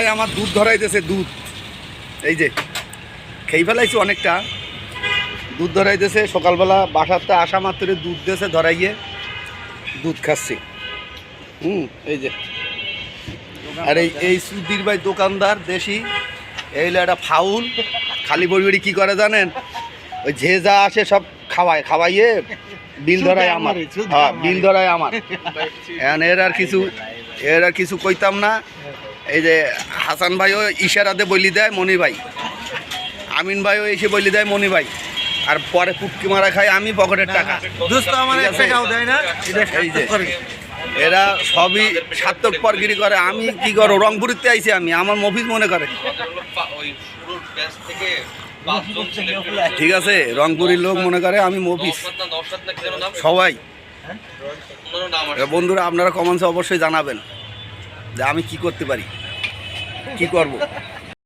রাস্তায় আমার দুধ ধরাইতেছে দুধ। এই যে খেয়ে ফেলাইছি অনেকটা। দুধ ধরাইতেছে সকালবেলা বাসাতে আসা মাত্র দুধ দিয়েছে ধরাইয়ে। দুধ খাচ্ছি। হুম এই যে। আর এই এই সুধীর ভাই দোকানদার দেশি। এই হলো একটা ফাউল। খালি বড়ি কী করে জানেন? ওই যে যা আসে সব খাওয়ায় খাওয়াইয়ে বিল ধরায় আমার। হ্যাঁ বিল ধরায় আমার। এর আর কিছু এর আর কিছু কইতাম না। এই যে হাসান ভাইও ইশারাতে বলি দেয় মনি ভাই। আমিন ভাইও এসে বলি দেয় মনি ভাই। আর পরে পুটকি মারা খাই আমি পকেটের টাকা। এরা সবই সার্থক পরগিরি করে আমি কি করো রংপুরিতে আইছি আমি আমার মফিজ মনে করে। ঠিক আছে? রংপুরের লোক মনে করে আমি মফিজ। সবাই। বন্ধুরা আপনারা কমেন্টসে অবশ্যই জানাবেন যে আমি কি করতে পারি। কি করব?